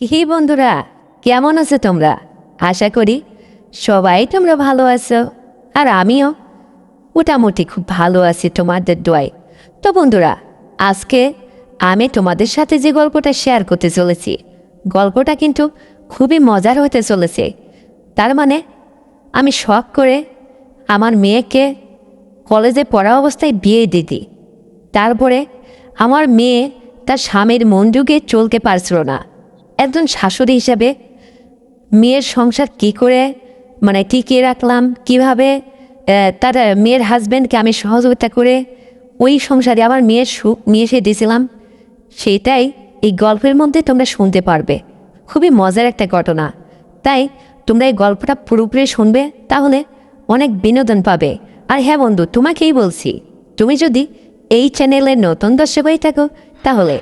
কি বন্ধুরা, কেমন আছো তোমরা? আশা করি সবাই তোমরা ভালো আছো, আর আমিও মোটামুটি খুব ভালো আছি তোমাদের দোয়ায়। তো বন্ধুরা, আজকে আমি তোমাদের সাথে যে গল্পটা শেয়ার করতে চলেছি, গল্পটা কিন্তু খুবই মজার হতে চলেছে। তার মানে আমি শখ করে আমার মেয়েকে কলেজে পড়া অবস্থায় বিয়ে দিয়ে দিই। তারপরে আমার মেয়ে তার স্বামীর মন যুগে চলতে পারছিল না। একজন শাশুড়ি হিসাবে মেয়ের সংসার কি করে মানে টিকিয়ে রাখলাম, কীভাবে তার মেয়ের হাজব্যান্ডকে আমি সহযোগিতা করে ওই সংসারে আমার মেয়ের সুখ নিয়ে এসে দিয়েছিলাম, সেটাই এই গল্পের মধ্যে তোমরা শুনতে পারবে। খুবই মজার একটা ঘটনা। তাই তোমরা এই গল্পটা পুরোপুরি শুনবে, তাহলে অনেক বিনোদন পাবে। আর হ্যাঁ বন্ধু, তোমাকেই বলছি, তুমি যদি এই চ্যানেলের নতুন দর্শক হয়ে থাকো, তাহলে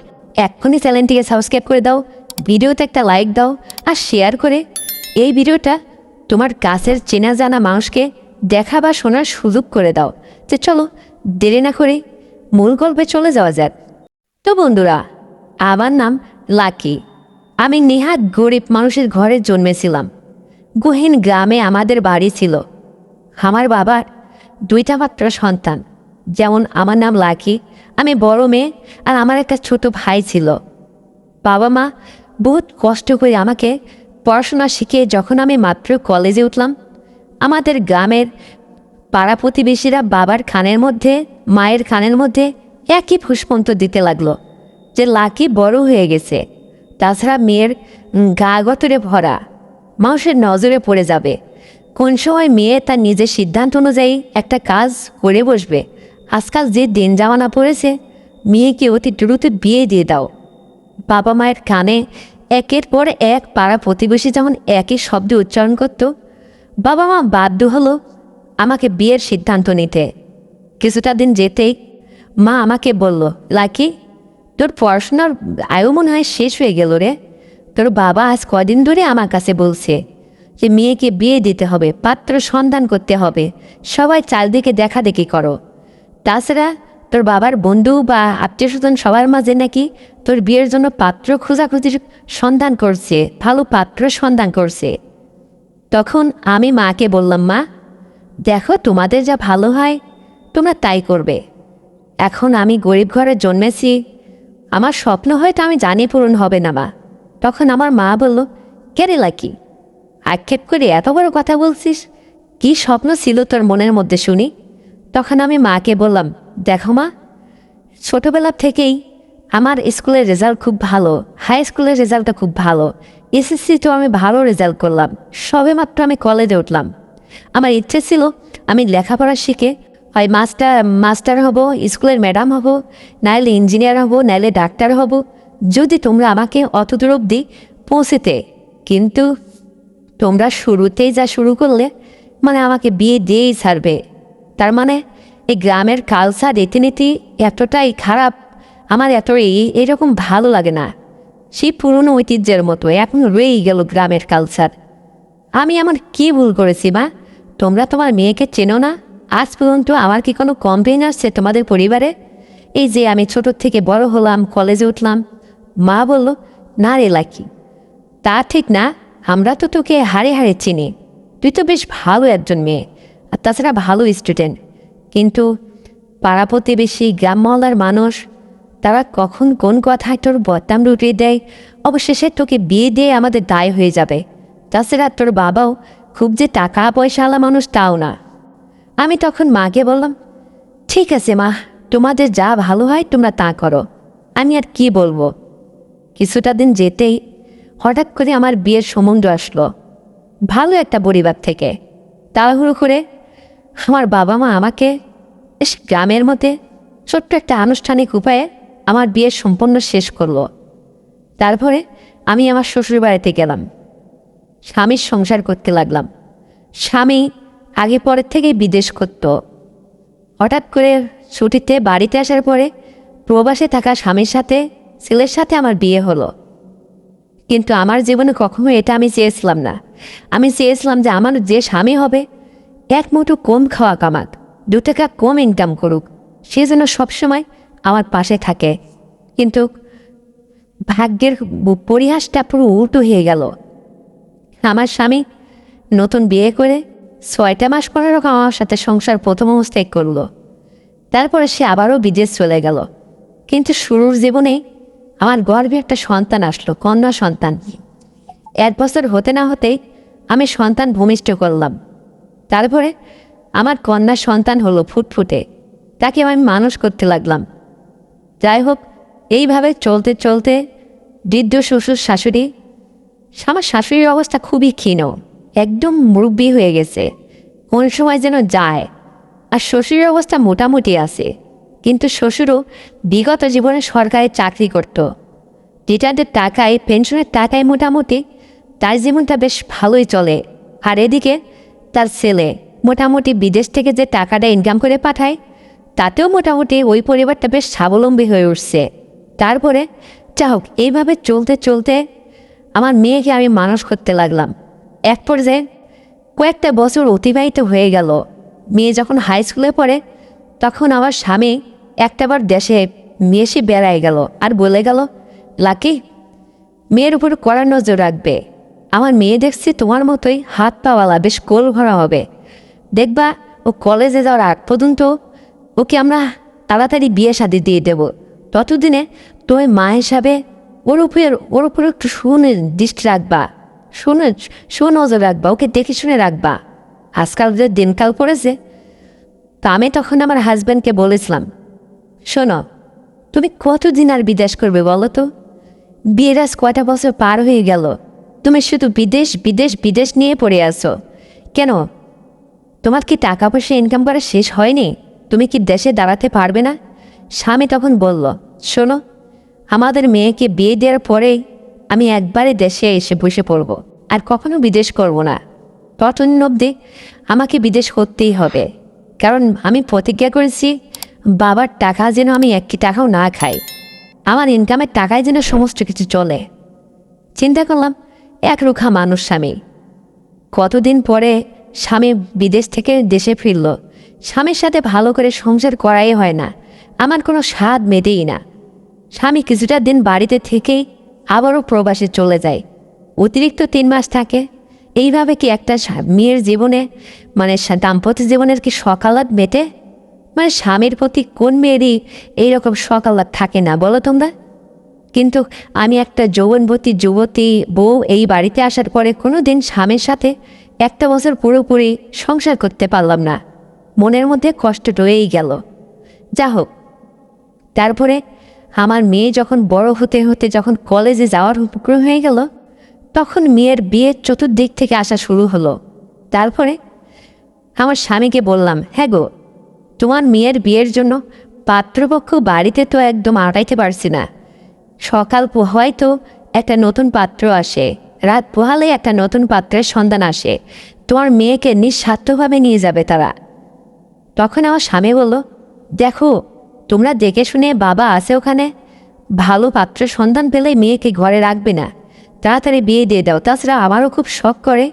এক্ষুনি চ্যানেলটিকে সাবস্ক্রাইব করে দাও ভিডিওতে একটা লাইক দাও আর শেয়ার করে। এই ভিডিওটা তোমার কাছের চেনা জানা মানুষকে দেখা বা শোনার সুযোগ করে দাও। যে চলো, দেরি না করে মূল গল্পে চলে যাওয়া যাক। তো বন্ধুরা, আমার নাম লাকি। আমি নেহাত গরিব মানুষের ঘরে জন্মেছিলাম। গহীন গ্রামে আমাদের বাড়ি ছিল। আমার বাবার দুইটা মাত্র সন্তান। যেমন আমার নাম লাকি, আমি বড় মেয়ে আর আমার একটা ছোট ভাই ছিল। বাবা মা বহুত কষ্ট করে আমাকে পড়াশোনা শিখিয়ে যখন আমি মাত্র কলেজে উঠলাম, আমাদের গ্রামের পাড়া প্রতিবেশীরা বাবার খানের মধ্যে, মায়ের খানের মধ্যে একই ফুসপন্ত দিতে লাগল যে লাকি বড় হয়ে গেছে। তাছাড়া মেয়ের গা গতরে ভরা, মানুষের নজরে পড়ে যাবে। কোন সময় মেয়ে তার নিজের সিদ্ধান্ত অনুযায়ী একটা কাজ করে বসবে। আজকাল যে দিন জামানা পড়েছে, মেয়েকে অতি দ্রুত বিয়ে দিয়ে দাও। বাবা মায়ের কানে একের পর এক পাড়া প্রতিবেশী যেমন একই শব্দ উচ্চারণ করত, বাবা মা বাধ্য হলো আমাকে বিয়ের সিদ্ধান্ত নিতে। কিছুটা দিন যেতেই মা আমাকে বলল, লাকি, তোর পড়াশোনার আয়ু মনে হয় শেষ হয়ে গেল রে। তোর বাবা আজ কদিন ধরে আমার কাছে বলছে যে, মেয়েকে বিয়ে দিতে হবে, পাত্র সন্ধান করতে হবে, সবাই চারদিকে দেখা দেখি করো। তাছাড়া তোর বাবার বন্ধু বা আত্মীয় স্বজন সবার মাঝে নাকি তোর বিয়ের জন্য পাত্র খোঁজাখুঁজির সন্ধান করছে, ভালো পাত্র সন্ধান করছে। তখন আমি মাকে বললাম, মা, দেখো তোমাদের যা ভালো হয়, তোমরা তাই করবে। এখন আমি গরিব ঘরে জন্মেছি, আমার স্বপ্ন হয়তো আমি জানি পূরণ হবে না, মা। তখন আমার মা বলল কেরে লাকি? আক্ষেপ করে এত বড় কথা বলছিস? কি স্বপ্ন ছিল তোর মনের মধ্যে শুনি? তখন আমি মাকে বললাম, দেখো মা, ছোটোবেলা থেকেই আমার স্কুলের রেজাল্ট খুব ভালো, হাই স্কুলের রেজাল্টটা খুব ভালো এসএসসিতেও আমি ভালো রেজাল্ট করলাম, সবে মাত্র আমি কলেজে উঠলাম। আমার ইচ্ছে ছিল আমি লেখাপড়া শিখে হয় মাস্টার মাস্টার হব, স্কুলের ম্যাডাম হব, নাইলে ইঞ্জিনিয়ার হব, নাইলে ডাক্তার হব, যদি তোমরা আমাকে অত দূর অবধি পৌঁছেতে। কিন্তু তোমরা শুরুতেই যা শুরু করলে মানে আমাকে বিয়ে দিয়েই ছাড়বে। তার মানে এই গ্রামের কালচার রীতিনীতি এতটাই খারাপ, আমার এত এই- এরকম ভালো লাগে না। সেই পুরনো ঐতিহ্যের মতো এখন রয়েই গেল গ্রামের কালচার আমি আমার কি ভুল করেছি মা? তোমরা তোমার মেয়েকে চেনো না? আজ পর্যন্ত আমার কি কোনো কমপ্লেন আসছে তোমাদের পরিবারে? এই যে আমি ছোট থেকে বড় হলাম কলেজে উঠলাম, মা বলল, না রে লাকি, তা ঠিক না, আমরা তো তোকে হারে হারে চিনি। তুই তো বেশ ভালো একজন মেয়ে। আর তাছাড়া ভালো স্টুডেন্ট কিন্তু পাড়া প্রতিবেশী গ্রাম মহলার মানুষ, তারা কখন কোন কথায় তোর বদনাম রুটিয়ে দেয়, অবশেষে তোকে বিয়ে দিয়ে আমাদের দায় হয়ে যাবে। তাছাড়া তোর বাবাও খুব যে টাকা পয়সাওয়ালা মানুষ তাও না। আমি তখন মাকে বললাম, ঠিক আছে মা, তোমাদের যা ভালো হয় তোমরা তা করো। আমি আর কি বলব? কিছুটা দিন যেতেই হঠাৎ করে আমার বিয়ের সম্বন্ধ আসলো। ভালো একটা পরিবার থেকে। তাড়াহুড়ো করে আমার বাবা মা আমাকে গ্রামের মধ্যে ছোট্ট একটা আনুষ্ঠানিক উপায়ে আমার বিয়ের সম্পন্ন শেষ করল। তারপরে আমি আমার শ্বশুর বাড়িতে গেলাম। স্বামীর সংসার করতে লাগলাম। স্বামী আগে পরের থেকেই বিদেশ করত। হঠাৎ করে ছুটিতে বাড়িতে আসার পরে প্রবাসে থাকা স্বামীর সাথে, ছেলের সাথে আমার বিয়ে হলো। কিন্তু আমার জীবনে কখনো এটা আমি চেয়েছিলাম না। আমি চেয়েছিলাম যে আমার যে স্বামী হবে এক মুঠো কম খাওয়া কামাক দু টাকা কম ইনকাম করুক, সে যেন সবসময় আমার পাশে থাকে। কিন্তু ভাগ্যের পরিহাসটা পুরো উল্টো হয়ে গেল। আমার স্বামী নতুন বিয়ে করে ছয়টা মাস পরে রকম আমার সাথে সংসার প্রথম অবস্থায় করল। তারপরে সে আবারও বিদেশ চলে গেল। কিন্তু শুরুর জীবনে আমার গর্বে একটা সন্তান আসলো, কন্যা সন্তান। এক বছর হতে না হতেই আমি সন্তান ভূমিষ্ঠ করলাম। তারপরে আমার কন্যা সন্তান হলো ফুটফুটে। তাকে আমি মানুষ করতে লাগলাম। যাই হোক, এইভাবে চলতে চলতে বৃদ্ধ শ্বশুর শাশুড়ি, আমার শাশুড়ির অবস্থা খুবই ক্ষীণ, একদম মুরব্বী হয়ে গেছে। কোন সময় যেন যায়। আর শ্বশুরের অবস্থা মোটামুটি আছে। কিন্তু শ্বশুরও বিগত জীবনে সরকারি চাকরি করত। রিটায়ার্ডের টাকায়, পেনশনের টাকায় মোটামুটি তার জীবনটা বেশ ভালোই চলে। আর এদিকে তার ছেলে মোটামুটি বিদেশ থেকে যে টাকাটা ইনকাম করে পাঠায়, তাতেও মোটামুটি ওই পরিবারটা বেশ স্বাবলম্বী হয়ে উঠছে। তারপরে যা হোক এইভাবে চলতে চলতে আমার মেয়েকে আমি মানুষ করতে লাগলাম। এক পর্যায়ে কয়েকটা বছর অতিবাহিত হয়ে গেল। মেয়ে যখন হাই স্কুলে পড়ে, তখন আমার স্বামী একটাবার দেশে মেয়েসে বেড়ায় গেল আর বলে গেল, লাকি, মেয়ের উপর কড়া নজর রাখবে। আমার মেয়ে দেখছি তোমার মতোই হাত পাওয়ালা বেশ কোল ভরা হবে। দেখবা, ও কলেজে যাওয়ার আগ পর্যন্ত ওকে আমরা তাড়াতাড়ি বিয়ে শাদি দিয়ে দেব। ততদিনে তুমি মা হিসাবে ওর উপরে ওর উপরে একটু শুনে দৃষ্টি রাখবা। শুনে সুনজর রাখবা, ওকে দেখে শুনে রাখবা। আজকাল যে দিনকাল পড়েছে, তো আমি তখন আমার হাজব্যান্ডকে বলেছিলাম, শোনো, তুমি কতদিন আর বিদেশ করবে বলো তো? বিয়ের আজ কয়টা বছর পার হয়ে গেল? তুমি শুধু বিদেশ বিদেশ বিদেশ নিয়ে পড়ে আসো কেন? তোমার কি টাকা পয়সা ইনকাম করা শেষ হয়নি? তুমি কি দেশে দাঁড়াতে পারবে না? স্বামী তখন বলল, শোনো, আমাদের মেয়েকে বিয়ে দেওয়ার পরেই আমি একবারে দেশে এসে বসে পড়ব, আর কখনো বিদেশ করব না। ততদিন অবধি আমাকে বিদেশ করতেই হবে। কারণ আমি প্রতিজ্ঞা করেছি, বাবার টাকা যেন আমি একটি টাকাও না খাই। আমার ইনকামের টাকায় যেন সমস্ত কিছু চলে। চিন্তা করলাম এক রুখা মানুষ স্বামী। কতদিন পরে স্বামী বিদেশ থেকে দেশে ফিরল। স্বামীর সাথে ভালো করে সংসার করাই হয় না। আমার কোনো স্বাদ মেটেই না। স্বামী কিছুটা দিন বাড়িতে থেকেই আবারও প্রবাসে চলে যায়। অতিরিক্ত তিন মাস থাকে। এইভাবে কি একটা মেয়ের জীবনে মানে দাম্পত্য জীবনের কি সকালাত মেটে? মানে স্বামীর প্রতি কোন মেয়েরই এইরকম সকালাত থাকে না, বলো তোমরা? কিন্তু আমি একটা যৌবনবতী যুবতী বউ এই বাড়িতে আসার পরে কোনো দিন স্বামীর সাথে একটা বছর পুরোপুরি সংসার করতে পারলাম না। মনের মধ্যে কষ্ট রয়েই গেল। যা হোক, তারপরে আমার মেয়ে যখন বড় হতে হতে যখন কলেজে যাওয়ার উপক্রম হয়ে গেল, তখন মেয়ের বিয়ের চতুর্দিক থেকে আসা শুরু হলো। তারপরে আমার স্বামীকে বললাম হ্যাঁ গো, তোমার মেয়ের বিয়ের জন্য পাত্রপক্ষ বাড়িতে তো একদম আটাইতে পারছি না। সকাল পোহায় তো একটা নতুন পাত্র আসে। রাত পোহালে একটা নতুন পাত্রের সন্ধান আসে। তোমার মেয়েকে নিঃস্বার্থভাবে নিয়ে যাবে তারা। তখন আমার স্বামী বলল, দেখো, তোমরা দেখে শুনে বাবা আছে ওখানে। ভালো পাত্রের সন্ধান পেলে মেয়েকে ঘরে রাখবে না। তাড়াতাড়ি বিয়ে দিয়ে দাও। তাছাড়া আমারও খুব শখ করে।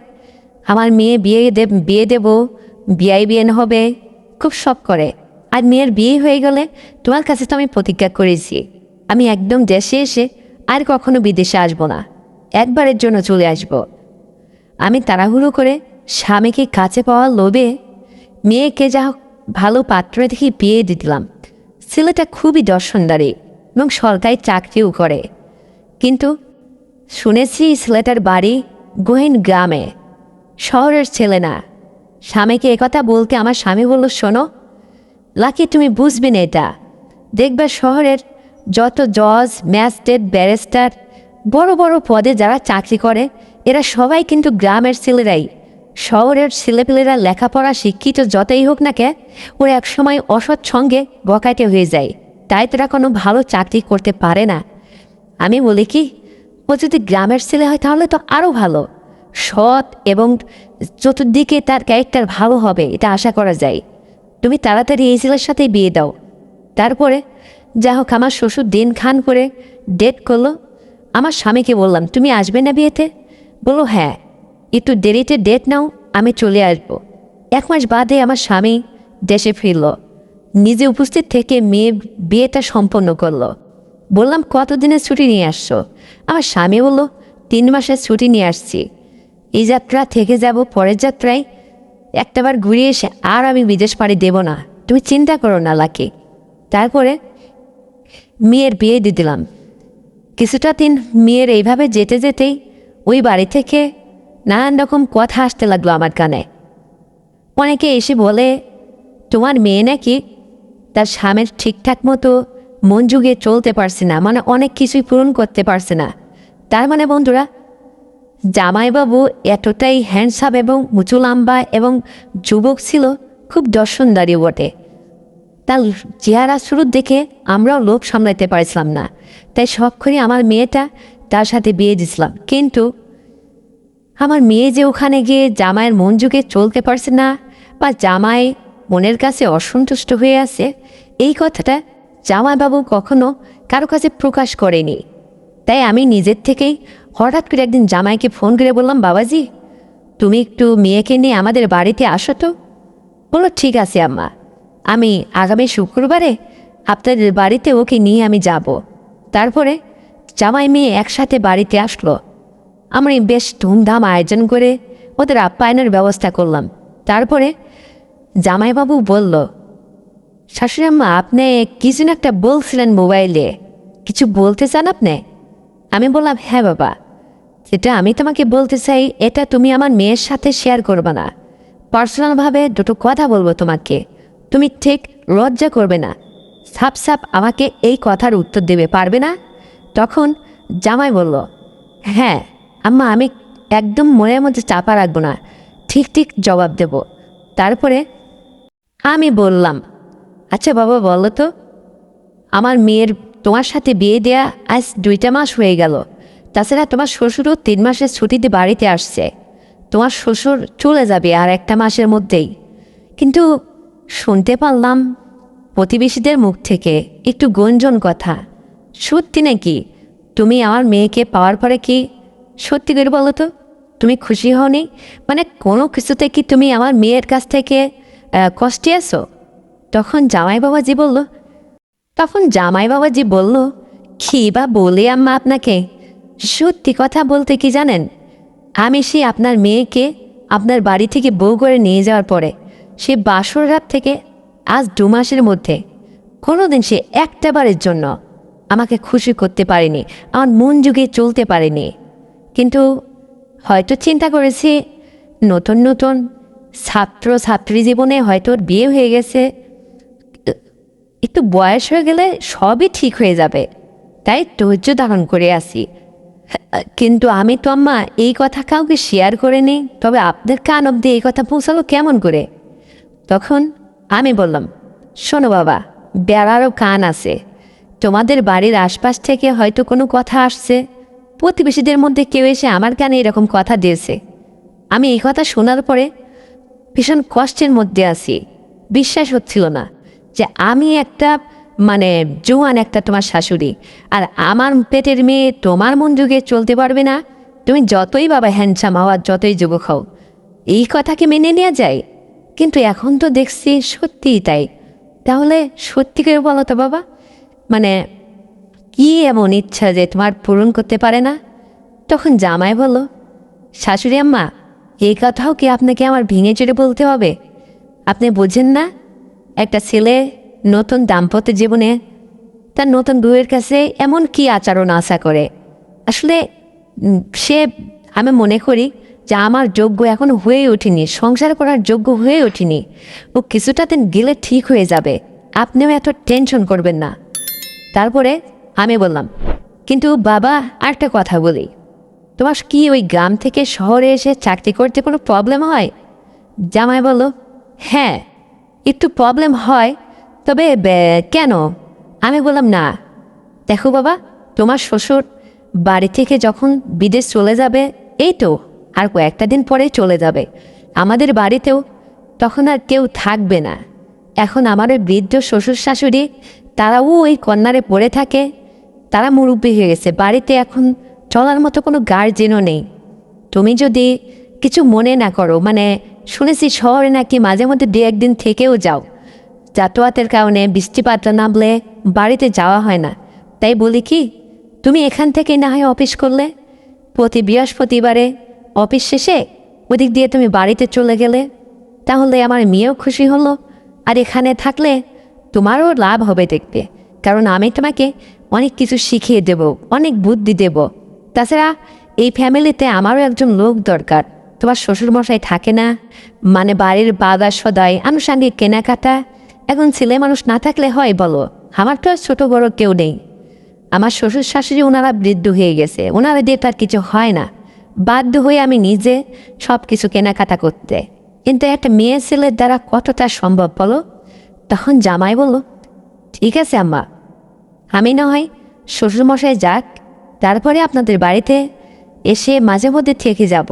আমার মেয়ে বিয়ে দে, বিয়ে দেবো, বিয়াই বিয়ে হবে। খুব শখ করে। আর মেয়ের বিয়ে হয়ে গেলে তোমার কাছে তো আমি প্রতিজ্ঞা করেছি। আমি একদম দেশে এসে আর কখনো বিদেশে আসব না। একবারের জন্য চলে আসব। আমি তাড়াহুড়ো করে স্বামীকে কাছে পাওয়ার লোভে মেয়েকে যা ভালো পাত্র দেখে দিয়ে দিলাম। ছেলেটা খুবই দর্শনদারী এবং সরকারি চাকরিও করে। কিন্তু শুনেছি ছেলেটার বাড়ি গোহেন গ্রামে। শহরের ছেলে না। স্বামীকে একথা বলতে আমার স্বামী বলল, শোনো, লাকি তুমি বুঝবে না এটা। দেখবে শহরের যত জজ, ম্যাজিস্ট্রেট, ব্যারিস্টার, বড় বড় পদে যারা চাকরি করে, এরা সবাই কিন্তু গ্রামের ছেলেরাই। শহরের ছেলেপেলেরা লেখাপড়া শিক্ষিত যতই হোক না কে, ওরা একসময় অসৎ সঙ্গে বকাটে হয়ে যায়। তাই তারা কোনো ভালো চাকরি করতে পারে না। আমি বলি কি, ও যদি গ্রামের ছেলে হয় তাহলে তো আরও ভালো। সৎ এবং চতুর্দিকে তার ক্যারেক্টার ভালো হবে, এটা আশা করা যায়। তুমি তাড়াতাড়ি এই ছেলের সাথেই বিয়ে দাও। তারপরে যা হোক, আমার শ্বশুর দিন খান করে ডেট করল। আমার স্বামীকে বললাম, তুমি আসবে না বিয়েতে? বলল হ্যাঁ একটু দেরিতে ডেট নাও, আমি চলে আসব। এক মাস বাদে আমার স্বামী দেশে ফিরল। নিজে উপস্থিত থেকে মেয়ে বিয়েটা সম্পন্ন করল। বললাম, কতদিনের ছুটি নিয়ে আসছো? আমার স্বামী বলল, তিন মাসের ছুটি নিয়ে আসছি। এই যাত্রা থেকে যাব পরের যাত্রায়। একটাবার ঘুরে এসে আর আমি বিদেশ পাড়ি দেব না। তুমি চিন্তা করো না, লাকি। তারপরে মেয়ের বিয়ে দিয়ে দিলাম। কিছুটা দিন মেয়ের এইভাবে যেতে যেতেই ওই বাড়ি থেকে নানান রকম কথা আসতে লাগল আমার কানে। অনেকে এসে বলে, তোমার মেয়ে নাকি তার স্বামীর ঠিকঠাক মতো মন যুগে চলতে পারছে না মানে অনেক কিছুই পূরণ করতে পারছে না। তার মানে বন্ধুরা, জামাইবাবু এতটাই হ্যান্ডসাম এবং উঁচু লাম্বা এবং যুবক ছিল, খুব দর্শনদারি বটে। তার চেহারা শুরুর দেখে আমরাও লোভ সামলাইতে পারছিলাম না। তাই শখ আমার মেয়েটা তার সাথে বিয়ে দিছিলাম। কিন্তু আমার মেয়ে যে ওখানে গিয়ে জামাইয়ের মন যুগে চলতে পারছে না বা জামাই মনের কাছে অসন্তুষ্ট হয়ে আছে, এই কথাটা জামাইবাবু কখনো কারও কাছে প্রকাশ করেনি। তাই আমি নিজের থেকেই হঠাৎ করে একদিন জামাইকে ফোন করে বললাম, বাবাজি, তুমি একটু মেয়েকে নিয়ে আমাদের বাড়িতে আসো তো। বলল, ঠিক আছে, আম্মা। আমি আগামী শুক্রবারে আপনাদের বাড়িতে ওকে নিয়ে আমি যাব। তারপরে জামাই মেয়ে একসাথে বাড়িতে আসলো। আমরা বেশ ধুমধাম আয়োজন করে ওদের আপ্যায়নের ব্যবস্থা করলাম। তারপরে জামাইবাবু বলল শাশুড়ি আম্মা আপনি কিছু না একটা বলছিলেন মোবাইলে? কিছু বলতে চান আপনি? আমি বললাম হ্যাঁ বাবা, যেটা আমি তোমাকে বলতে চাই, এটা তুমি আমার মেয়ের সাথে শেয়ার করবে না। পার্সোনালভাবে দুটো কথা বলব তোমাকে। তুমি ঠিক লজ্জা করবে না। সাপ সাপ আমাকে এই কথার উত্তর দেবে, পারবে না? তখন জামাই বলল হ্যাঁ আম্মা, আমি একদম মনের মধ্যে চাপা রাখব না। ঠিক ঠিক জবাব দেব। তারপরে আমি বললাম আচ্ছা বাবা, বলো তো, আমার মেয়ের তোমার সাথে বিয়ে দেয়া আজ দুইটা মাস হয়ে গেল। তাছাড়া তোমার শ্বশুরও তিন মাসের ছুটিতে বাড়িতে আসছে। তোমার শ্বশুর চলে যাবে আর একটা মাসের মধ্যেই। কিন্তু শুনতে পারলাম প্রতিবেশীদের মুখ থেকে একটু গুঞ্জন কথা। সত্যি নাকি? তুমি আমার মেয়েকে পাওয়ার পরে কি সত্যি করে বলো তো? তুমি খুশি হওনি? মানে কোনো কিছুতে কি তুমি আমার মেয়ের কাছ থেকে কষ্টে আছো? তখন জামাই বাবাজি বলল, তখন জামাই বাবাজি বলল, কি বা বলে আম্মা আপনাকে? সত্যি কথা বলতে কি জানেন? আমি সে আপনার মেয়েকে আপনার বাড়ি থেকে বউ করে নিয়ে যাওয়ার পরে সে বাসর রাত থেকে আজ দু মাসের মধ্যে। কোনোদিন সে একটা বারের জন্য আমাকে খুশি করতে পারেনি, আমার মন যুগে চলতে পারেনি। কিন্তু হয়তো চিন্তা করেছি, নতুন নতুন ছাত্র ছাত্রী জীবনে হয়তো ওর বিয়ে হয়ে গেছে, একটু বয়স হয়ে গেলে সবই ঠিক হয়ে যাবে। তাই ধৈর্য ধারণ করে আসি। কিন্তু আমি তো আম্মা, এই কথা কাউকে শেয়ার করে নিই তবে আপনার কান অব্দি এই কথা পৌঁছালো কেমন করে? তখন আমি বললাম, শোনো বাবা, বেড়ারও কান আছে। তোমাদের বাড়ির আশপাশ থেকে হয়তো কোনো কথা আসছে। প্রতিবেশীদের মধ্যে কেউ এসে আমার কানে এরকম কথা দিয়েছে। আমি এই কথা শোনার পরে ভীষণ কষ্টের মধ্যে আছি। বিশ্বাস হচ্ছিল না যে আমি একটা মানে জোয়ান একটা তোমার শাশুড়ি। আর আমার পেটের মেয়ে তোমার মন যুগে চলতে পারবে না। তুমি যতই বাবা হ্যান্ডসাম হও আর যতই যুবক হও, এই কথাকে মেনে নেওয়া যায়? কিন্তু এখন তো দেখছি সত্যিই তাই। তাহলে সত্যি করে বলো তো বাবা মানে কি এমন ইচ্ছা যে তোমার পূরণ করতে পারে না? তখন জামাই বলো শাশুড়ি আম্মা, এই কথাও কি আপনাকে আমার ভেঙে চড়ে বলতে হবে? আপনি বোঝেন না, একটা ছেলে নতুন দাম্পত্য জীবনে তার নতুন বউয়ের কাছে এমন কি আচরণ আশা করে? আসলে সে, আমি মনে করি যে আমার যোগ্য এখন হয়ে ওঠেনি, সংসার করার যোগ্য হয়ে ওঠেনি। ও কিছুটা দিন গেলে ঠিক হয়ে যাবে। আপনিও এত টেনশন করবেন না। তারপরে আমি বললাম, কিন্তু বাবা, আরেকটা কথা বলি। তোমার কি ওই গ্রাম থেকে শহরে এসে চাকরি করতে কোনো প্রবলেম হয়? জামাই বলল হ্যাঁ একটু প্রবলেম হয়, তবে কেন? আমি বললাম, না, দেখো বাবা, তোমার শ্বশুর বাড়ি থেকে যখন বিদেশ চলে যাবে, এই তো। আর কয়েকটা দিন পরে চলে যাবে। আমাদের বাড়িতেও তখন আর কেউ থাকবে না। এখন আমার ওই বৃদ্ধ শ্বশুর শাশুড়ি তারাও ওই কন্যারে পড়ে থাকে। তারা মুরব্বী হয়ে গেছে। বাড়িতে এখন চলার মতো কোনো গার্জেনও নেই। তুমি যদি কিছু মনে না করো মানে শুনেছি শহরে নাকি মাঝে মধ্যে দু একদিন থেকেও যাও। যাতায়াতের কারণে বৃষ্টিপাতটা নামলে বাড়িতে যাওয়া হয় না। তাই বলি কি, তুমি এখান থেকে না হয় অফিস করলে? প্রতি বৃহস্পতিবারে অফিস শেষে ওদিক দিয়ে তুমি বাড়িতে চলে গেলে, তাহলে আমার মেয়েও খুশি হলো। আর এখানে থাকলে তোমারও লাভ হবে দেখতে, কারণ আমি তোমাকে অনেক কিছু শিখিয়ে দেব, অনেক বুদ্ধি দেব। তাছাড়া এই ফ্যামিলিতে আমারও একজন লোক দরকার। তোমার শ্বশুরমশাই থাকে না মানে বাড়ির বাজার সদাই আনুষাঙ্গিক কেনাকাটা। এখন ছেলে মানুষ না থাকলে হয় বলো, আমার তো আর ছোটো বড় কেউ নেই। আমার শ্বশুর শাশুড়ি ওনারা বৃদ্ধ হয়ে গেছে ওনারা দিয়ে তার কিছু হয় না। বাধ্য হয়ে আমি নিজে সব কিছু কেনাকাটা করতে। কিন্তু একটা মেয়ে ছেলের দ্বারা কতটা সম্ভব বলো? তখন জামাই বলল, ঠিক আছে আম্মা। আমি না হয় শ্বশুরমশাই যাক, তারপরে আপনাদের বাড়িতে এসে মাঝে মধ্যে থেকে যাব।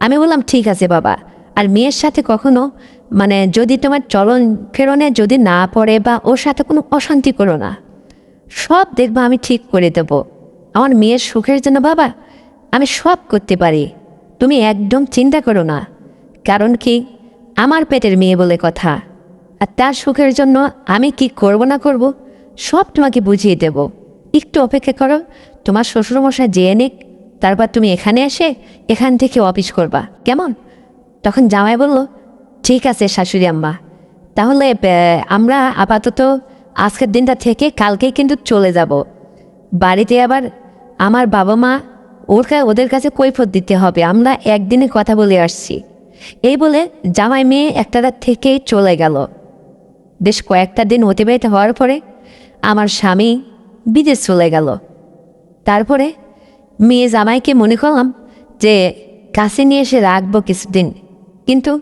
আমি বললাম, ঠিক আছে বাবা। আর মেয়ের সাথে কখনো মানে যদি তোমার চলন ফেরনে যদি না পড়ে বা ওর সাথে কোনো অশান্তি করো না, সব দেখবা আমি ঠিক করে দেব। আমার মেয়ের সুখের জন্য বাবা আমি সব করতে পারি। তুমি একদম চিন্তা করো না। কারণ কি? আমার পেটের মেয়ে বলে কথা। আর তার সুখের জন্য আমি কি করব না করব, সব তোমাকে বুঝিয়ে দেব। একটু অপেক্ষা করো, তোমার শ্বশুরমশাই যেয়ে নিক, তারপর তুমি এখানে এসে এখান থেকে অফিস করবা। কেমন? তখন জামাই বলল, ঠিক আছে শাশুড়ি আম্মা। তাহলে আমরা আপাতত আজকের দিনটা থেকে কালকেই কিন্তু চলে যাব। বাড়িতে আবার আমার বাবা মা ওর ওদের কাছে কৈফত দিতে হবে। আমরা একদিনে কথা বলে আসছি। এই বলে জামাই মেয়ে একটা রাত থেকেই চলে গেল। বেশ কয়েকটা দিন অতিবাহিত হওয়ার পরে আমার স্বামী বিদেশ চলে গেল। তারপরে মেয়ে জামাইকে মনে করলাম যে কাছে নিয়ে এসে রাখব কিছুদিন। কিন্তু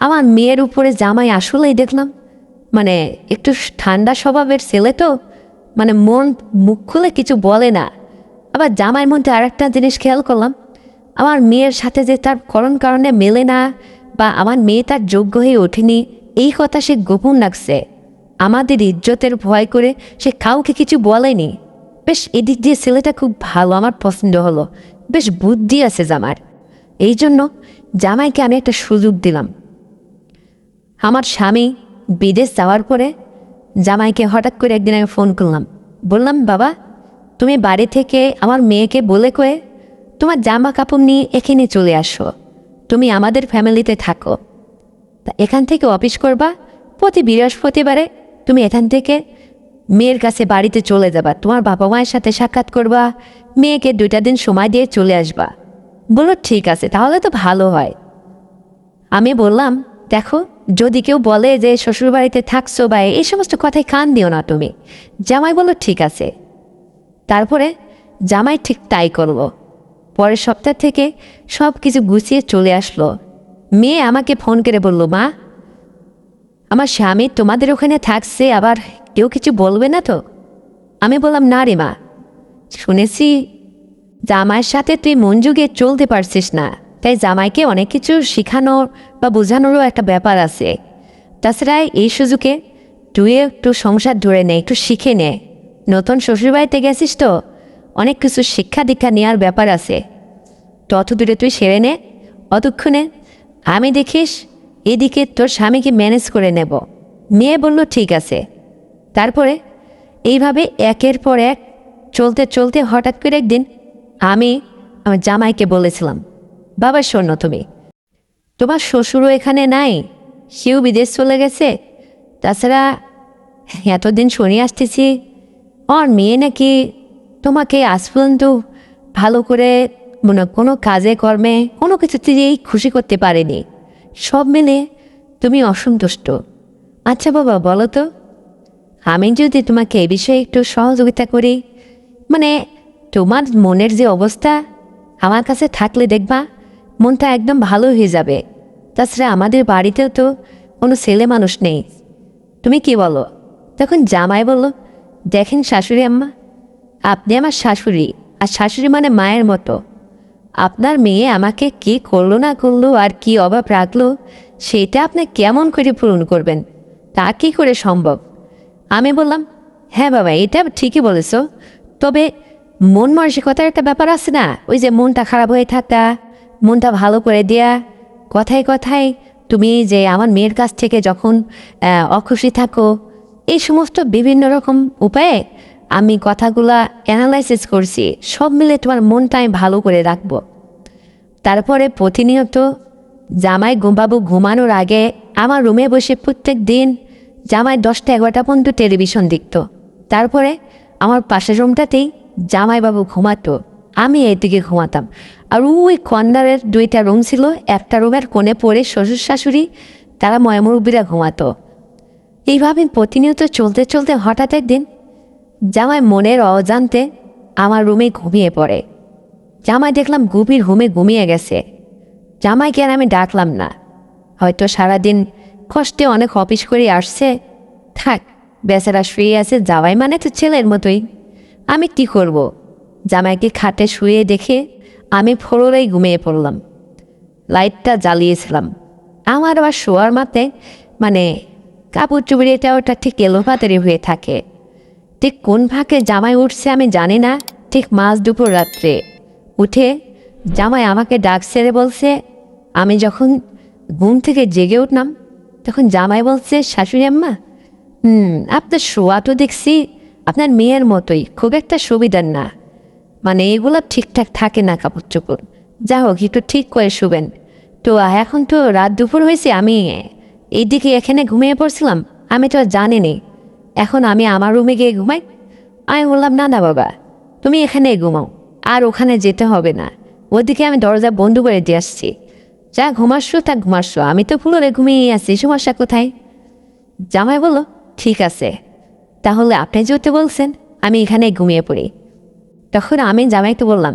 আমার মেয়ের উপরে জামাই আসলেই দেখলাম মানে একটু ঠান্ডা স্বভাবের ছেলে তো মানে মন মুখ খুলে কিছু বলে না। আবার জামাইয়ের মধ্যে আর একটা জিনিস খেয়াল করলাম, আমার মেয়ের সাথে যে তার করণ কারণে মেলে না বা আমার মেয়ে তার যোগ্য হয়ে ওঠেনি, এই কথা সে গোপন রাখছে। আমাদের ইজ্জতের ভয় করে সে কাউকে কিছু বলেনি। বেশ, এদিক দিয়ে ছেলেটা খুব ভালো, আমার পছন্দ হলো। বেশ বুদ্ধি আছে জামার। এই জন্য জামাইকে আমি একটা সুযোগ দিলাম। আমার স্বামী বিদেশ যাওয়ার পরে জামাইকে হঠাৎ করে একদিন আমি ফোন করলাম। বললাম, বাবা তুমি বাড়ি থেকে আমার মেয়েকে বলে কয়ে তোমার জামা কাপড় নিয়ে এখানে চলে আসো। তুমি আমাদের ফ্যামিলিতে থাকো। তা এখান থেকে অফিস করবা। প্রতি বৃহস্পতিবারে তুমি এখান থেকে মেয়ের কাছে বাড়িতে চলে যাবা। তোমার বাবা মায়ের সাথে সাক্ষাৎ করবা। মেয়েকে দুইটা দিন সময় দিয়ে চলে আসবা। বলো ঠিক আছে, তাহলে তো ভালো হয়। আমি বললাম, দেখো, যদি কেউ বলে যে শ্বশুরবাড়িতে থাকছো বা এই সমস্ত কথায় কান দিও না তুমি। জামাই বলো ঠিক আছে। তারপরে জামাই ঠিক তাই করল। পরের সপ্তাহ থেকে সব কিছু গুছিয়ে চলে আসলো। মেয়ে আমাকে ফোন করে বলল, মা, আমার স্বামী তোমাদের ওখানে থাকছে, আবার কেউ কিছু বলবে না তো? আমি বললাম, না রে মা, শুনেছি জামাইয়ের সাথে তুই মন যুগে চলতে পারছিস না। তাই জামাইকে অনেক কিছু শেখানোর বা বোঝানোরও একটা ব্যাপার আছে। তাছাড়া এই সুযোগে তুই একটু সংসার ধরে নে, একটু শিখে নে। নতুন শ্বশুরবাড়িতে গেছিস তো? অনেক কিছু শিক্ষা দীক্ষা নেওয়ার ব্যাপার আছে। তত দূরে তুই সেরে নে, অতক্ষণে আমি দেখিস এদিকে তোর স্বামীকে ম্যানেজ করে নেব। মেয়ে বলল, ঠিক আছে। তারপরে এইভাবে একের পর এক চলতে চলতে হঠাৎ করে একদিন আমি আমার জামাইকে বলেছিলাম, বাবা, শোনো তুমি, তোমার শ্বশুরও এখানে নাই, সেও বিদেশ চলে গেছে। তাছাড়া এতদিন শুনে আসতেছি ওর মেয়ে নাকি তোমাকে আজ পর্যন্ত ভালো করে মনে কোনো কাজে, কর্মে কোনো কিছুতেই খুশি করতে পারেনি। সব মিলে তুমি অসন্তুষ্ট। আচ্ছা বাবা, বলো তো, আমি যদি তোমাকে এ বিষয়ে একটু সহযোগিতা করি মানে তোমার মনের যে অবস্থা, আমার কাছে থাকলে দেখবা মনটা একদম ভালো হয়ে যাবে। তাছাড়া আমাদের বাড়িতেও তো কোনো ছেলে মানুষ নেই। তুমি কি বলো? তখন জামাই বলল দেখেন শাশুড়ি আম্মা, আপনি আমার শাশুড়ি, আর শাশুড়ি মানে মায়ের মতো। আপনার মেয়ে আমাকে কি করল না করল, আর কি অভাব রাখল, সেটা আপনি কেমন করে পূরণ করবেন, তা কি করে সম্ভব? আমি বললাম হ্যাঁ বাবা, এটা ঠিকই বলেছ, তবে মন মানসিকতার একটা ব্যাপার আছে না, ওই যে মনটা খারাপ হয়ে থাকা, মনটা ভালো করে দেয়া, কথায় কথায় তুমি যে আমার মেয়ের কাছ থেকে যখন অখুশি থাকো এই সমস্ত বিভিন্ন রকম উপায়ে আমি কথাগুলা অ্যানালাইসিস করছি, সব মিলে তোমার মনটা আমি ভালো করে রাখব। তারপরে প্রতিনিয়ত জামাই ঘুমাবু ঘুমানোর আগে আমার রুমে বসে প্রত্যেক দিন জামাই দশটা এগারোটা পর্যন্ত টেলিভিশন দেখতো। তারপরে আমার পাশের রুমটাতেই জামাইবাবু ঘুমাতো, আমি এইদিকে ঘুমাতাম। আর ওই কর্নারের দুইটা রুম ছিল, একটা রুমের কোণে পড়ে শ্বশুর শাশুড়ি, তারা ময়মুরব্বীরা ঘুমাতো। এইভাবে প্রতিনিয়ত চলতে চলতে হঠাৎ একদিন জামাই মনের অজান্তে আমার রুমে ঘুমিয়ে পড়ে। জামাই দেখলাম গভীর ঘুমে ঘুমিয়ে গেছে। জামাইকে আর আমি ডাকলাম না। হয়তো সারাদিন কষ্টে অনেক অফিস করে আসছে। থাক, বেচারা শুয়ে আছে, জামাই মানে তো ছেলের মতোই। আমি কি করব। জামাইকে খাটে শুয়ে দেখে আমি ফোরলেই ঘুমিয়ে পড়লাম। লাইটটা জ্বালিয়েছিলাম। আমার আবার শোয়ার মাতে মানে কাপড় চুপড়ি এটা ওটা ঠিক এলোপাতারি হয়ে থাকে। ঠিক কোন ফাঁকে জামাই উঠছে আমি জানি না, ঠিক মাঝ দুপুর রাত্রে। উঠে জামাই আমাকে ডাক ছেড়ে বলছে, আমি যখন ঘুম থেকে জেগে উঠলাম, তখন জামাই বলছে, শাশুড়ি আম্মা, হুম, আপনার শোয়া তো দেখছি, আপনার মেয়ের মতোই, খুব একটা সুবিধার না। মানে এগুলো ঠিকঠাক থাকে না কাপড় চোপড়। যা হোক, একটু ঠিক করে শুবেন। তো, এখন তো রাত দুপুর হয়েছে, আমি এইদিকে এখানে ঘুমিয়ে পড়ছিলাম, আমি তো আর জানিনি। এখন আমি আমার রুমে গিয়ে ঘুমাই। আমি বললাম, না না, বাবা, তুমি এখানে ঘুমাও, আর ওখানে যেতে হবে না। ওদিকে আমি দরজা বন্ধ করে দিয়ে আসছি। যা ঘুমাসো তা ঘুমাসো আমি তো ফুলরে ঘুমিয়ে আছি, সমস্যা কোথায়? জামাই বলল, ঠিক আছে। তাহলে আপনি যেতে বলছেন, আমি এখানে ঘুমিয়ে পড়ি। তখন আমি জামাইকে বললাম,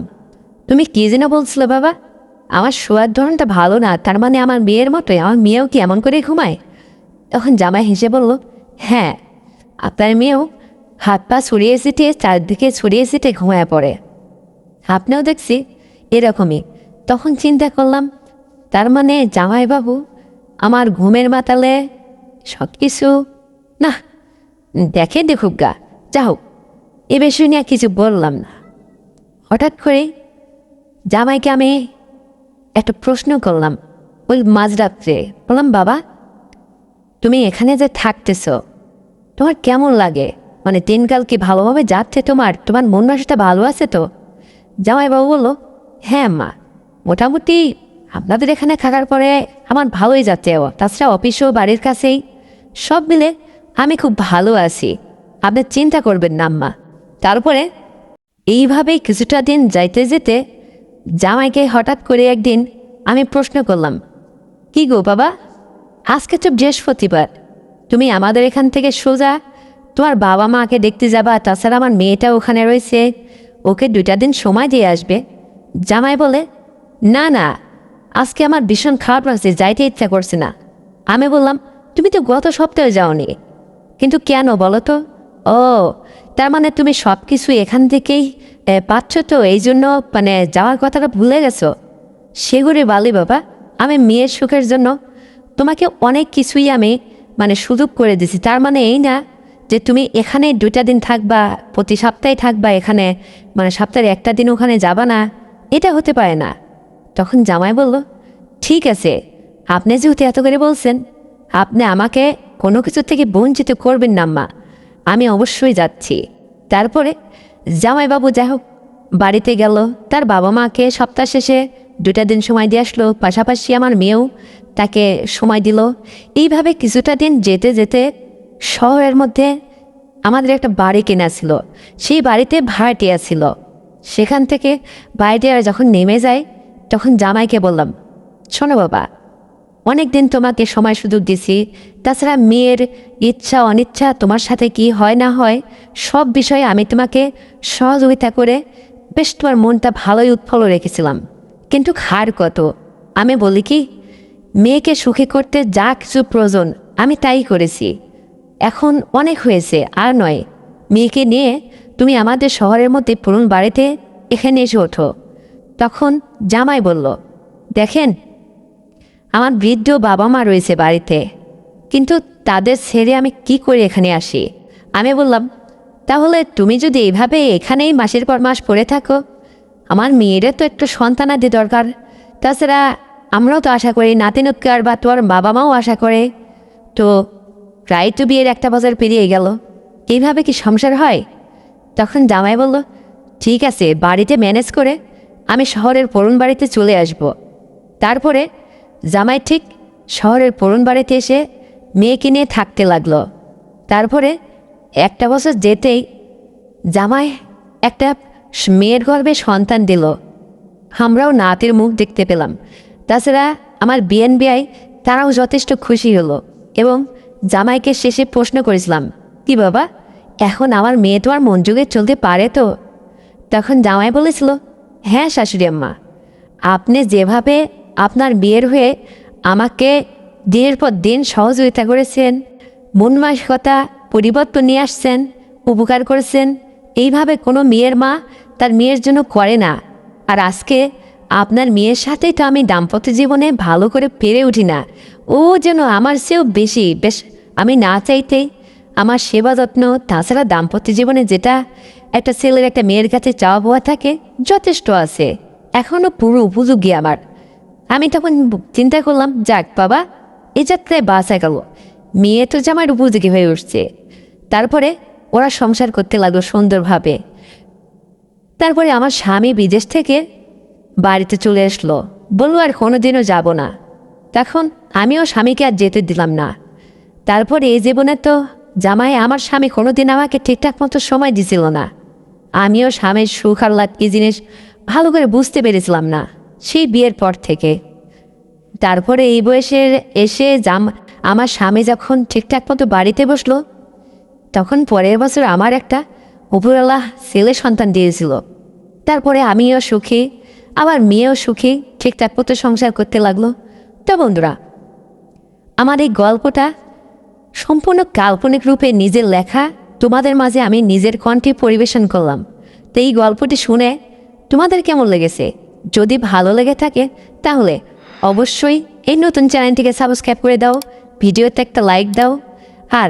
তুমি কী যেন বলছিলে, বাবা? আমার শোয়ার ধরনটা ভালো না, তার মানে আমার মেয়ের মতোই, আমার মেয়েও কি এমন করে ঘুমায়? তখন জামাই হেসে বলল হ্যাঁ আপনার মেয়েও হাত পা ছড়িয়ে ছিটে চারদিকে ছড়িয়ে ছিটে ঘুমায় পড়ে। আপনিও দেখছি এরকমই। তখন চিন্তা করলাম, তার মানে জামাইবাবু আমার ঘুমের মাতালে সব কিছু না দেখে দেখুক গা, যা হোক, এ বিষয় নিয়ে কিছু বললাম না। হঠাৎ করে জামাইকে আমি একটা প্রশ্ন করলাম। ওই মাঝরাত্রে বললাম, বাবা, তুমি এখানে যে থাকতেছ, তোমার কেমন লাগে? মানে দিনকাল কি ভালোভাবে যাচ্ছে তোমার? তোমার মন মাসটা ভালো আছে তো? জামাইবাবু বলল হ্যাঁ মা, মোটামুটি আপনাদের এখানে থাকার পরে আমার ভালোই যাচ্ছে। ও তাছাড়া অফিসও, বাড়ির কাছেই। সব মিলে আমি খুব ভালো আছি। আপনি চিন্তা করবেন না আম্মা তারপরে এইভাবেই কিছুটা দিন যাইতে যেতে জামাইকে হঠাৎ করে একদিন আমি প্রশ্ন করলাম, কি গো বাবা? আজকে তো বৃহস্পতিবার। তুমি আমাদের এখান থেকে সোজা? তোমার বাবা মাকে দেখতে যাবা, তাছাড়া আমার মেয়েটা ওখানে রয়েছে। ওকে দুইটা দিন সময় দিয়ে আসবে। জামাই বলে, না না, আজকে আমার ভীষণ খারাপ লাগছে, যাইতে ইচ্ছা করছে না। আমি বললাম, তুমি তো গত সপ্তাহে যাওনি। কিন্তু কেন বলো তো? ও, তার মানে তুমি সব কিছু এখান থেকেই পাচ্ছ তো? এই জন্য মানে যাওয়ার কথাটা ভুলে গেছো? সেগুলি বালি বাবা, আমি মেয়ের সুখের জন্য তোমাকে অনেক কিছুই আমি মানে সুযোগ করে দিছি। তার মানে এই না যে তুমি এখানে দুটা দিন থাকবা, প্রতি সপ্তাহে থাকবা এখানে মানে সপ্তাহে একটা দিন ওখানে যাবা না, এটা হতে পারে না। তখন জামাই বলল, ঠিক আছে, আপনি যেহেতু এত করে বলছেন, আপনি আমাকে কোনো কিছু থেকে বঞ্চিত করবেন না, মা। আমি অবশ্যই যাচ্ছি। তারপরে জামাইবাবু যাই হোক বাড়িতে গেল, তার বাবা মাকে সপ্তাহ শেষে দুটা দিন সময় দিয়ে আসলো, পাশাপাশি আমার মেয়েও তাকে সময় দিল। এইভাবে কিছুটা দিন যেতে যেতে শহরের মধ্যে আমাদের একটা বাড়ি কেনা ছিল, সেই বাড়িতে ভাড়াটিয়া ছিল। সেখান থেকে বাড়িতে যখন নেমে যায়, তখন জামাইকে বললাম, শোনো বাবা অনেক দিন তোমাকে সময় সুযোগ দিছি। তাছাড়া মেয়ের ইচ্ছা, অনিচ্ছা তোমার সাথে কি হয় না হয়, সব বিষয়ে আমি তোমাকে সহযোগিতা করে বেশ তোমার মনটা ভালোই উৎফল রেখেছিলাম। কিন্তু খার কত? আমি বলি কি, মেয়েকে সুখী করতে যা কিছু প্রয়োজন আমি তাই করেছি। এখন অনেক হয়েছে, আর নয়, মেয়েকে নিয়ে তুমি আমাদের শহরের মধ্যে পুরন বাড়িতে এখানে এসে ওঠো। তখন জামাই বলল, দেখেন আমার বৃদ্ধ বাবা মা রয়েছে বাড়িতে। কিন্তু তাদের ছেড়ে আমি কি করে এখানে আসি? আমি বললাম, তাহলে তুমি যদি এইভাবে এখানেই মাসের পর মাস পড়ে থাকো, আমার মেয়েরও তো একটু সন্তানাদি দরকার। তাছাড়া আমরাও তো আশা করি নাতিনুৎকার বা তোর বাবা মাও আশা করে। তো প্রায় তো বিয়ের একটা বছর পেরিয়ে গেল। এইভাবে কি সংসার হয়? তখন জামাই বলল, ঠিক আছে, বাড়িতে ম্যানেজ করে আমি শহরের পড়ুন বাড়িতে চলে আসব। তারপরে জামাই ঠিক শহরের পড়ুন বাড়িতে এসে মেয়েকে নিয়ে থাকতে লাগল। তারপরে একটা বছর যেতেই জামাই একটা মেয়ের গর্ভে সন্তান দিল। আমরাও নাতের মুখ দেখতে পেলাম। তাছাড়া আমার বিএনবিআই তারাও যথেষ্ট খুশি হলো এবং জামাইকে শেষে প্রশ্ন করেছিলাম, কি বাবা, এখন আমার মেয়ে তো আর মন যোগে চলতে পারে তো? তখন জামাই বলেছিল হ্যাঁ শাশুড়ি আম্মা, আপনি যেভাবে আপনার হয়ে আমাকে দিনের পর দিন সহযোগিতা করেছেন, মন মানসিকতা পরিবর্তন নিয়ে আসছেন, উপকার করেছেন। এইভাবে কোনো মেয়ের মা তার মেয়ের জন্য করে না। আর আজকে আপনার মেয়ের সাথেই তো আমি দাম্পত্য জীবনে ভালো করে পেরে উঠি না। ও যেন আমার চেয়েও বেশি। বেশ, আমি না চাইতেই আমার সেবা যত্ন, তাছাড়া দাম্পত্য জীবনে যেটা একটা ছেলের একটা মেয়ের কাছে চাওয়া পাওয়া থাকে, যথেষ্ট আছে। এখনও পুরো উপযোগী আমার। আমি তখন চিন্তা করলাম, যাক বাবা, এ যাত্রায় বাসা গেল। মেয়ে তো জামার উপযোগী হয়ে উঠছে। তারপরে ওরা সংসার করতে লাগল সুন্দরভাবে। তারপরে আমার স্বামী বিদেশ থেকে বাড়িতে চলে আসলো। বলল, আর কোনোদিনও যাব না। তখন আমিও স্বামীকে আর যেতে দিলাম না। তারপরে এই জীবনে তো জামাই আমার স্বামী কোনোদিন আমাকে ঠিকঠাক মতো সময় দিছিল না। আমিও স্বামীর সুখ আর আহ্লাদ কি জিনিস ভালো করে বুঝতে পেরেছিলাম না। সেই বিয়ের পর থেকে। তারপরে এই বয়সে এসে জাম, আমার স্বামী যখন ঠিকঠাক মতো বাড়িতে বসল, তখন পরের বছর আমার একটা উপরওয়ালা ছেলে সন্তান দিয়েছিল। তারপরে আমিও সুখী, আমার মেয়েও সুখী, ঠিকঠাক মতো সংসার করতে লাগল। তো বন্ধুরা, আমার এই গল্পটা সম্পূর্ণ কাল্পনিক রূপে নিজের লেখা তোমাদের মাঝে আমি নিজের কণ্ঠে পরিবেশন করলাম। তো এই গল্পটি শুনে তোমাদের কেমন লেগেছে? যদি ভালো লেগে থাকে, তাহলে অবশ্যই এই নতুন চ্যানেলটিকে সাবস্ক্রাইব করে দাও, ভিডিওতে একটা লাইক দাও, আর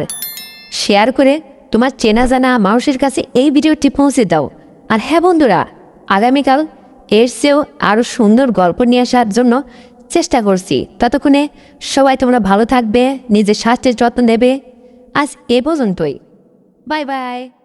শেয়ার করে তোমার চেনা জানা মানুষের কাছে এই ভিডিওটি পৌঁছে দাও। আর হ্যাঁ বন্ধুরা, আগামীকাল এর চেয়েও আরও সুন্দর গল্প নিয়ে আসার জন্য চেষ্টা করছি। ততক্ষণে সবাই তোমরা ভালো থাকবে, নিজের স্বাস্থ্যের যত্ন নেবে। আজ এ পর্যন্তই। Bye bye.